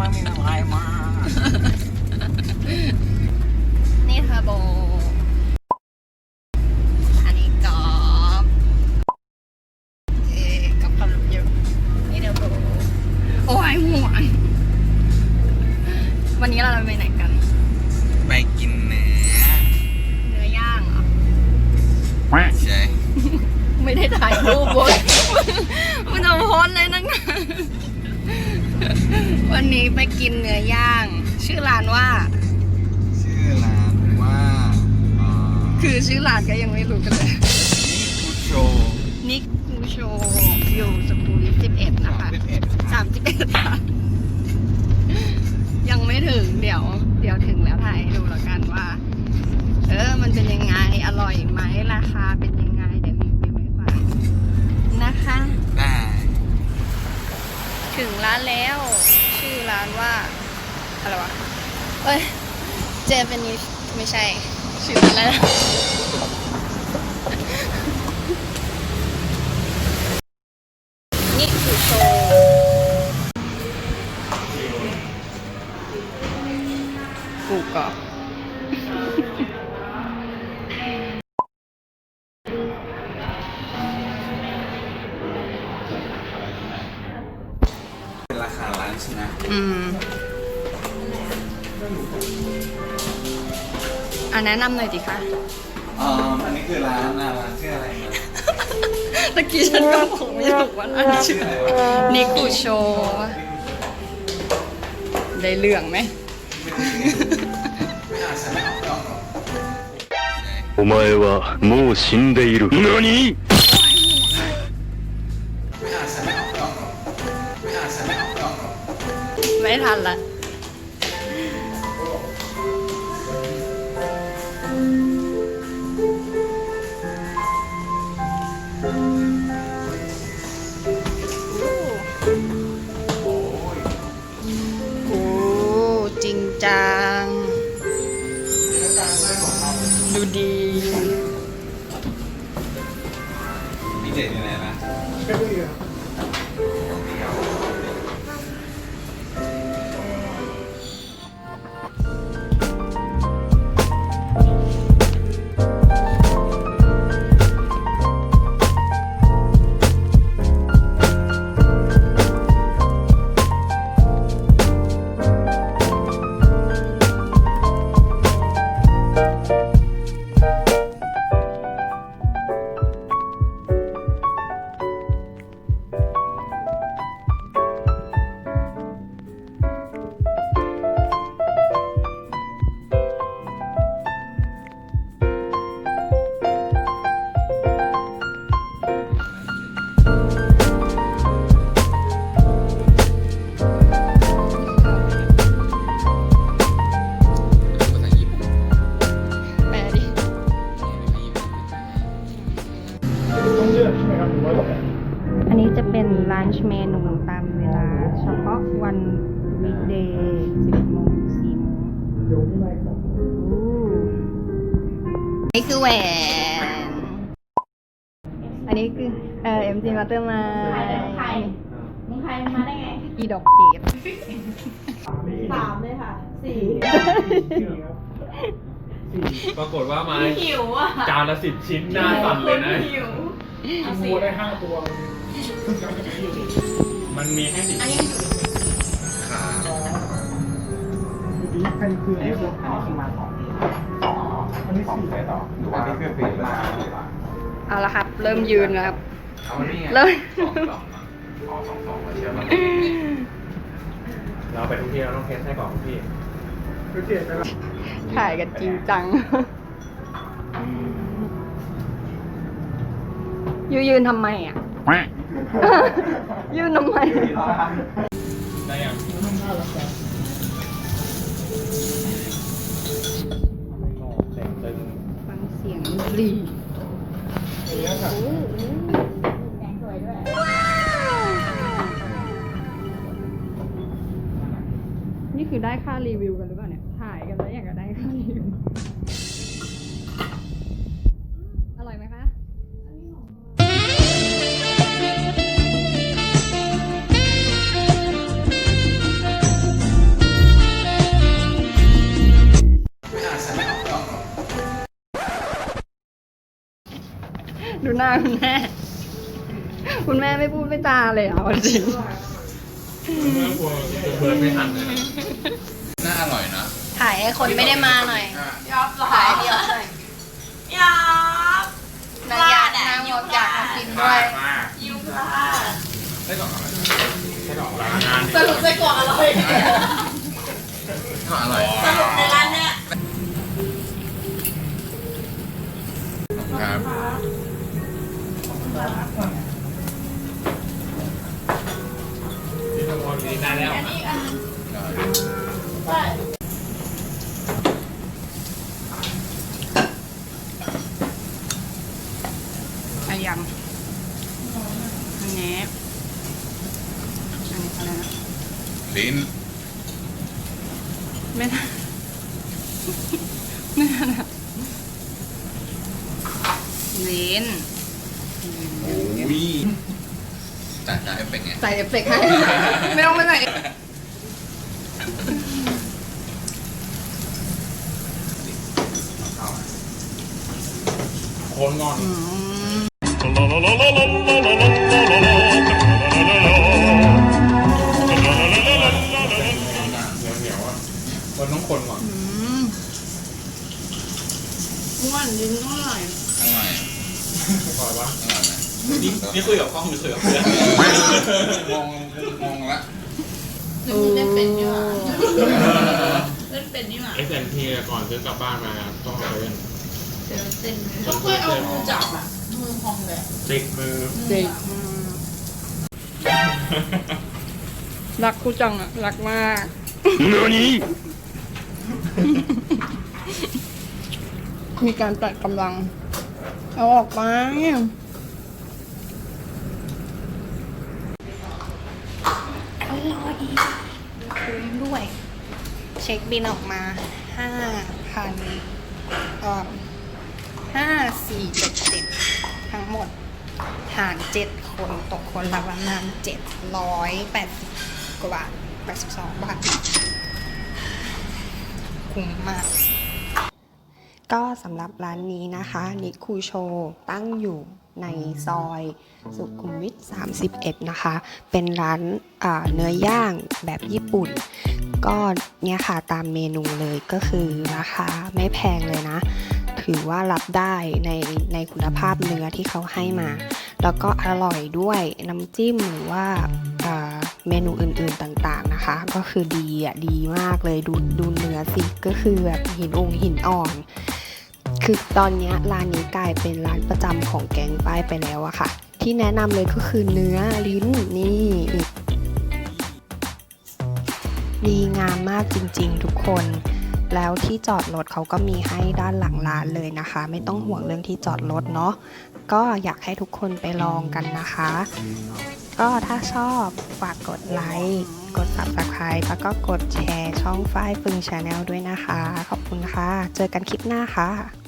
วันนี้ก็ไม่มีอะไรมากนี่เทอร์โบ อันนี้กอล์ฟเอ๊ะกับคำเยอะนี่เทอร์โบ โอ้ยห่วงวันนี้เราไปไหนกัน ไปกินเนื้อเนื้อย่างเหรอ ใช่ ไม่ได้ถ่ายรูปบนมันจะโพสต์เลยนักหนา วันนี้ไปกินเนื้อย่าง ชื่อร้านว่า ชื่อร้านว่าเอ่อคือชื่อร้านก็ยังไม่รู้กันเลย นิคุโชนิกคูโชอยู่สุขุมวิท11 นะคะเป็นเอ็ด31ค่ะ ยังไม่ถึงเดี๋ยว เดี๋ยวถึงแล้วถ่ายให้ดูแล้วกันว่า เออ มันเป็นยังไง อร่อยไหมราคาเป็นยังไง เดี๋ยวรีวิวให้ฟังนะคะ ได้ ถึงร้านแล้ว ชื่อร้านว่า อะไรวะ เอ้ย เจแปนิชไม่ใช่ ชื่ออะไร ใช่ไหม อืมอ่ะแนะนำหน่อยดิคะ เอ่ออันนี้คือร้านนะร้านชื่ออะไรนะ ตะกี้ฉันก็บอกไม่ถูกว่าอันนี้ชื่ออะไรนิกุโช ได้เรื่องไหม ไม่น่าใช่ไม่ออกกล้องหรอกใช่ お前はもう死んでいる。何 ไม่ทั จะเป็นลันช์เมนูตามเวลา เฉพาะวันวีคเดย์10โมงถึง4โมงอู้นี่คือแหวน อันนี้คือเอ่อ MG Master มาใครมึงใครมาได้ไงอีดอกเจ็บสามเลยค่ะสี่ปรากฏว่ามาหิวอะจานละสิบชิ้นหน้าสั่นเลยนะหิว เอาสิมันมีแค่สิบอันนี้ขาอันนี้คืออันนี้คือมาสองอันนี้สี่ต่อหรือว่าอันนี้คือสี่มาเอาละครับ เริ่มยืนแล้วครับเอาอันนี้ไงเริ่มสองกล่องอะอ๋อสองกล่องมาเชื่อมันเราไปทุกที่เราต้องเทสให้ก่อนทุกที่ถ่ายกันจริงจัง ยูยืนทำไมอะ ยืนทำไม ได้ยังแต่งตึงฟังเสียงดนตรีนี่คือได้ค่ารีวิวกันหรือเปล่าเนี่ย ถ่ายกันแล้วอยากจะได้ค่ารีวิว หน้าคุณแม่ คุณแม่ไม่พูดไม่จาเลยเหรอจริงเมื่อกลัวเบิร์ดไม่ทันเลยนะน่าอร่อยนะถ่ายให้คนไม่ได้มาหน่อยยอบเหรอถ่ายเดียวหน่อยยอบนางอยากนางบอกอยากมากินด้วยมากยูพลาดได้กล่องอะไรใช่หรอร้านงานสรุปไส้กรอกอร่อยกล่องอร่อยสรุปในร้านเนี้ยครับ ที่ทุกคนดีได้แล้ว อันนี้อันนึง ได้ ใช่ อา ยำอันนี้อันนี้อะไรนะลิ้นไม่น่าไม่น่านะลิ้นโอ้ยจ่ายจ่ายเอฟเฟกต์ไงใส่เอฟเฟกต์ให้ ไม่ต้องไม่ใส่โคนงอน อืม เหนียวเหนียวอะมันต้องคนก่อนอืมอ้วนลิ้นอร่อยอร่อยพอปะอร่อยไหมนี่นี่คุยกับกล้องหรือคุยกับเพื่อนงงงงละนึกเล่นเป็นนี่ว่าเล่นเป็นนี่หว่าเอสเอ็นทีก่อนซื้อกลับบ้านมาต้องเอาไปเล่นเดี๋ยวเต้นเขาเคยเอามือจับอะ มือพองเลยติดมือเด็กรักคูจังอะรักมาก何มีการตัดกำลัง เอาออกมาอร่อยคุ้มด้วย เช็คบินออกมาห้าพันเอ่อห้าสี่เจ็ดเจ็ด ทั้งหมดหารเจ็ดคนตกคนละประมาณเจ็ดร้อยแปดสิบกว่าบาทแปดสิบสองบาทคุ้มมาก ก็สำหรับร้านนี้นะคะ นิคูโชตั้งอยู่ในซอยสุขุมวิท 31 นะคะ เป็นร้านเนื้อย่างแบบญี่ปุ่น ก็เนี่ยค่ะตามเมนูเลยก็คือราคาไม่แพงเลยนะ ถือว่ารับได้ในในคุณภาพเนื้อที่เขาให้มา แล้วก็อร่อยด้วยน้ำจิ้มหรือว่าเมนูอื่นๆต่างๆนะคะ ก็คือดีอะดีมากเลยดูดูเนื้อสิก็คือแบบหินองหินอ่อนคือตอนนี้ร้านนี้กลายเป็นร้านประจำของแกงป้ายไปแล้วอะค่ะ ที่แนะนำเลยก็คือเนื้อลิ้นนี่ดีงามมากจริงๆทุกคน แล้วที่จอดรถเขาก็มีให้ด้านหลังร้านเลยนะคะ ไม่ต้องห่วงเรื่องที่จอดรถเนาะก็อยากให้ทุกคนไปลองกันนะคะ ก็ถ้าชอบฝากกดไลค์กด subscribe แล้วก็กดแชร์ช่องฝ้ายฟึงชาแนลด้วยนะคะ ขอบคุณค่ะ เจอกันคลิปหน้าค่ะ